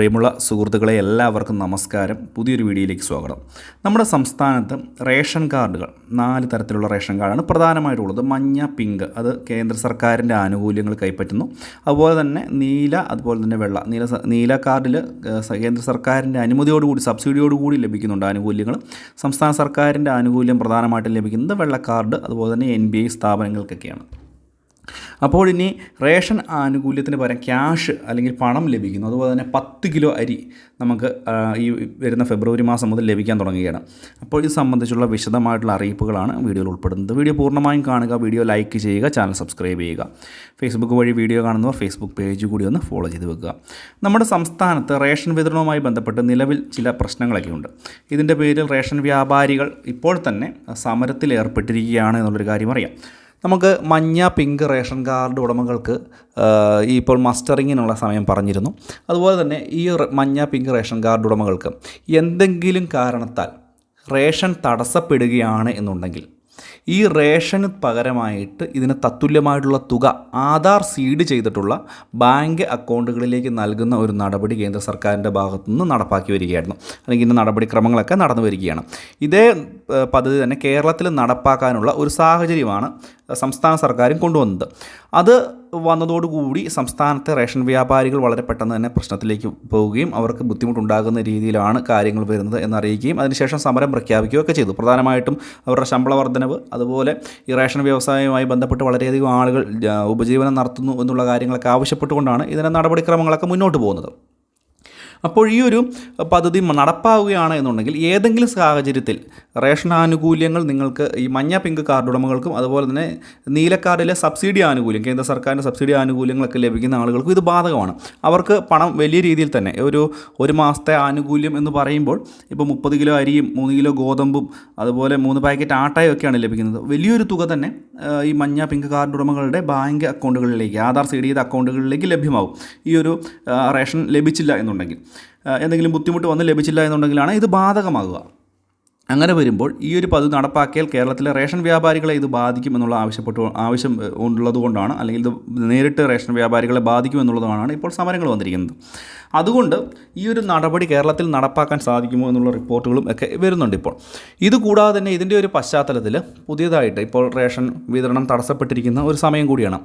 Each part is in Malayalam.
പ്രിയമുള്ള സുഹൃത്തുക്കളെ എല്ലാവർക്കും നമസ്കാരം. പുതിയൊരു വീഡിയോയിലേക്ക് സ്വാഗതം. നമ്മുടെ സംസ്ഥാനത്ത് റേഷൻ കാർഡുകൾ നാല് തരത്തിലുള്ള റേഷൻ കാർഡാണ് പ്രധാനമായിട്ടുള്ളത്. മഞ്ഞ പിങ്ക് അത് കേന്ദ്ര സർക്കാരിന്റെ ആനുകൂല്യങ്ങൾ കൈപ്പറ്റുന്നു. അതുപോലെ തന്നെ നീല അതുപോലെ തന്നെ വെള്ള. നീല നീല കാർഡിൽ കേന്ദ്ര സർക്കാരിന്റെ അനുമതിയോടുകൂടി സബ്സിഡിയോടുകൂടി ലഭിക്കുന്നുണ്ട് ആനുകൂല്യങ്ങൾ. സംസ്ഥാന സർക്കാരിന്റെ ആനുകൂല്യം പ്രധാനമായിട്ടും ലഭിക്കുന്നത് വെള്ള കാർഡ് അതുപോലെ തന്നെ എൻ സ്ഥാപനങ്ങൾക്കൊക്കെയാണ്. അപ്പോൾ ഇനി റേഷൻ ആനുകൂല്യത്തിന് പകരം ക്യാഷ് അല്ലെങ്കിൽ പണം ലഭിക്കുന്നു. അതുപോലെ തന്നെ പത്ത് കിലോ അരി നമുക്ക് ഈ വരുന്ന ഫെബ്രുവരി മാസം മുതൽ ലഭിക്കാൻ തുടങ്ങുകയാണ്. അപ്പോൾ ഇത് സംബന്ധിച്ചുള്ള വിശദമായിട്ടുള്ള അറിയിപ്പുകളാണ് വീഡിയോയിൽ ഉൾപ്പെടുന്നത്. വീഡിയോ പൂർണമായും കാണുക വീഡിയോ ലൈക്ക് ചെയ്യുക ചാനൽ സബ്സ്ക്രൈബ് ചെയ്യുക. ഫേസ്ബുക്ക് വഴി വീഡിയോ കാണുന്നവർ ഫേസ്ബുക്ക് പേജ് കൂടി ഒന്ന് ഫോളോ ചെയ്ത് വെക്കുക. നമ്മുടെ സംസ്ഥാനത്ത് റേഷൻ വിതരണവുമായി ബന്ധപ്പെട്ട് നിലവിൽ ചില പ്രശ്നങ്ങളൊക്കെ ഉണ്ട്. ഇതിന്റെ പേരിൽ റേഷൻ വ്യാപാരികൾ ഇപ്പോൾ തന്നെ സമരത്തിൽ ഏർപ്പെട്ടിരിക്കുകയാണ് എന്നുള്ളൊരു കാര്യം അറിയാം. നമുക്ക് മഞ്ഞ പിങ്ക് റേഷൻ കാർഡ് ഉടമകൾക്ക് ഈ ഇപ്പോൾ മസ്റ്ററിങ്ങിനുള്ള സമയം പറഞ്ഞിരുന്നു. അതുപോലെ തന്നെ ഈ മഞ്ഞ പിങ്ക് റേഷൻ കാർഡ് ഉടമകൾക്ക് എന്തെങ്കിലും കാരണത്താൽ റേഷൻ തടസ്സപ്പെടുകയാണ് എന്നുണ്ടെങ്കിൽ ഈ റേഷന് പകരമായിട്ട് ഇതിന് തത്തുല്യമായിട്ടുള്ള തുക ആധാർ സീഡ് ചെയ്തിട്ടുള്ള ബാങ്ക് അക്കൗണ്ടുകളിലേക്ക് നൽകുന്ന ഒരു നടപടി കേന്ദ്ര സർക്കാരിന്റെ ഭാഗത്തുനിന്ന് നടപ്പാക്കി വരികയായിരുന്നു. അല്ലെങ്കിൽ ഇന്ന് നടപടിക്രമങ്ങളൊക്കെ നടന്നു വരികയാണ്. ഇതേ പദ്ധതി തന്നെ കേരളത്തിൽ നടപ്പാക്കാനുള്ള ഒരു സാഹചര്യമാണ് സംസ്ഥാന സർക്കാരും കൊണ്ടുവന്നത്. അത് വന്നതോടുകൂടി സംസ്ഥാനത്തെ റേഷൻ വ്യാപാരികൾ വളരെ പെട്ടെന്ന് തന്നെ പ്രശ്നത്തിലേക്ക് പോവുകയും അവർക്ക് ബുദ്ധിമുട്ടുണ്ടാകുന്ന രീതിയിലാണ് കാര്യങ്ങൾ വരുന്നത് എന്നറിയിക്കുകയും അതിനുശേഷം സമരം പ്രഖ്യാപിക്കുകയൊക്കെ ചെയ്തു. പ്രധാനമായിട്ടും അവരുടെ ശമ്പള വർധനവ് അതുപോലെ ഈ റേഷൻ വ്യവസായവുമായി ബന്ധപ്പെട്ട് വളരെയധികം ആളുകൾ ഉപജീവനം നടത്തുന്നു എന്നുള്ള കാര്യങ്ങളൊക്കെ ആവശ്യപ്പെട്ടുകൊണ്ടാണ് ഇതിന്റെ നടപടിക്രമങ്ങളൊക്കെ മുന്നോട്ട് പോകുന്നത്. അപ്പോൾ ഈ ഒരു പദ്ധതി നടപ്പാവുകയാണ് എന്നുണ്ടെങ്കിൽ ഏതെങ്കിലും സാഹചര്യത്തിൽ റേഷൻ ആനുകൂല്യങ്ങൾ നിങ്ങൾക്ക് ഈ മഞ്ഞ പിങ്ക് കാർഡ് ഉടമകൾക്കും അതുപോലെ തന്നെ നീലക്കാർഡിലെ സബ്സിഡി ആനുകൂല്യം കേന്ദ്ര സർക്കാരിന്റെ സബ്സിഡി ആനുകൂല്യങ്ങളൊക്കെ ലഭിക്കുന്ന ആളുകൾക്കും ഇത് ബാധകമാണ്. അവർക്ക് പണം വലിയ രീതിയിൽ തന്നെ ഒരു ഒരു മാസത്തെ ആനുകൂല്യം എന്ന് പറയുമ്പോൾ ഇപ്പോൾ മുപ്പത് കിലോ അരിയും മൂന്ന് കിലോ ഗോതമ്പും അതുപോലെ മൂന്ന് പാക്കറ്റ് ആട്ടയും ഒക്കെയാണ് ലഭിക്കുന്നത്. വലിയൊരു തുക തന്നെ ഈ മഞ്ഞ പിങ്ക് കാർഡ് ഉടമകളുടെ ബാങ്ക് അക്കൗണ്ടുകളിലേക്ക് ആധാർ സീഡ് ചെയ്ത അക്കൗണ്ടുകളിലേക്ക് ലഭ്യമാവും. ഈ ഒരു റേഷൻ ലഭിച്ചില്ല എന്നുണ്ടെങ്കിൽ. എന്തെങ്കിലും ബുദ്ധിമുട്ട് വന്ന് ലഭിച്ചില്ല എന്നുണ്ടെങ്കിലാണ് ഇത് ബാധകമാകുക. അങ്ങനെ വരുമ്പോൾ ഈ ഒരു പദ്ധതി നടപ്പാക്കിയാൽ കേരളത്തിലെ റേഷൻ വ്യാപാരികളെ ഇത് ബാധിക്കുമെന്നുള്ള ആവശ്യപ്പെട്ടു ആവശ്യം ഉള്ളതുകൊണ്ടാണ് അല്ലെങ്കിൽ ഇത് നേരിട്ട് റേഷൻ വ്യാപാരികളെ ബാധിക്കുമെന്നുള്ളതുകൊണ്ടാണ് ഇപ്പോൾ സമരങ്ങൾ വന്നിരിക്കുന്നത്. അതുകൊണ്ട് ഈ ഒരു നടപടി കേരളത്തിൽ നടപ്പാക്കാൻ സാധിക്കുമോ എന്നുള്ള റിപ്പോർട്ടുകളും ഒക്കെ വരുന്നുണ്ട് ഇപ്പോൾ. ഇതുകൂടാതെ തന്നെ ഇതിന്റെ ഒരു പശ്ചാത്തലത്തിൽ പുതിയതായിട്ട് ഇപ്പോൾ റേഷൻ വിതരണം തടസ്സപ്പെട്ടിരിക്കുന്ന ഒരു സമയം കൂടിയാണ്.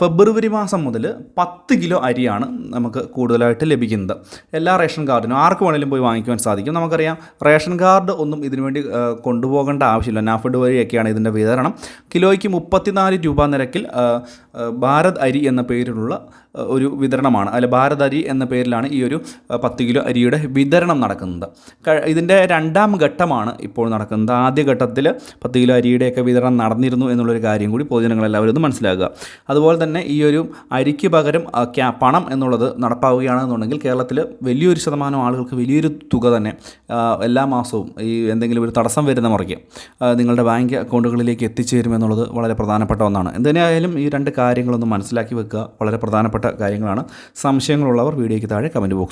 ഫെബ്രുവരി മാസം മുതൽ പത്ത് കിലോ അരിയാണ് നമുക്ക് കൂടുതലായിട്ട് ലഭിക്കുന്നത്. എല്ലാ റേഷൻ കാർഡിനും ആർക്ക് വേണമെങ്കിലും പോയി വാങ്ങിക്കുവാൻ സാധിക്കും. നമുക്കറിയാം റേഷൻ കാർഡ് ഒന്നും ഇതിനുവേണ്ടി വേണ്ടി കൊണ്ടുപോകേണ്ട ആവശ്യമില്ല. നാഫഡ് വഴിയൊക്കെയാണ് ഇതിന്റെ വിതരണം. കിലോയ്ക്ക് മുപ്പത്തിനാല് രൂപ നിരക്കിൽ ഭാരത് അരി എന്ന പേരിലുള്ള ഒരു വിതരണമാണ്. അല്ല ഭാരത് അരി എന്ന പേരിലാണ് ഈ ഒരു പത്ത് കിലോ അരിയുടെ വിതരണം നടക്കുന്നത്. ഇതിന്റെ രണ്ടാം ഘട്ടമാണ് ഇപ്പോൾ നടക്കുന്നത്. ആദ്യ ഘട്ടത്തിൽ പത്ത് കിലോ അരിയുടെയൊക്കെ വിതരണം നടന്നിരുന്നു എന്നുള്ളൊരു കാര്യം കൂടി പൊതുജനങ്ങളെല്ലാവരും മനസ്സിലാക്കുക. അതുപോലെ തന്നെ ഈ ഒരു അരിക്ക് പകരം പണം എന്നുള്ളത് നടപ്പാവുകയാണെന്നുണ്ടെങ്കിൽ കേരളത്തിൽ വലിയൊരു ശതമാനം ആളുകൾക്ക് വലിയൊരു തുക തന്നെ എല്ലാ മാസവും ഈ എന്തെങ്കിലും ഒരു തടസ്സം വരുന്ന മുറയ്ക്ക് നിങ്ങളുടെ ബാങ്ക് അക്കൗണ്ടുകളിലേക്ക് എത്തിച്ചേരുമെന്നുള്ളത് വളരെ പ്രധാനപ്പെട്ട ഒന്നാണ്. എന്തിനായാലും ഈ രണ്ട് കാര്യങ്ങളൊന്നും മനസ്സിലാക്കി വെക്കുക വളരെ പ്രധാനപ്പെട്ട കാര്യങ്ങളാണ്. സംശയങ്ങളുള്ളവർ വീഡിയോയ്ക്ക് താഴെ കമന്റ് ബോക്സിൽ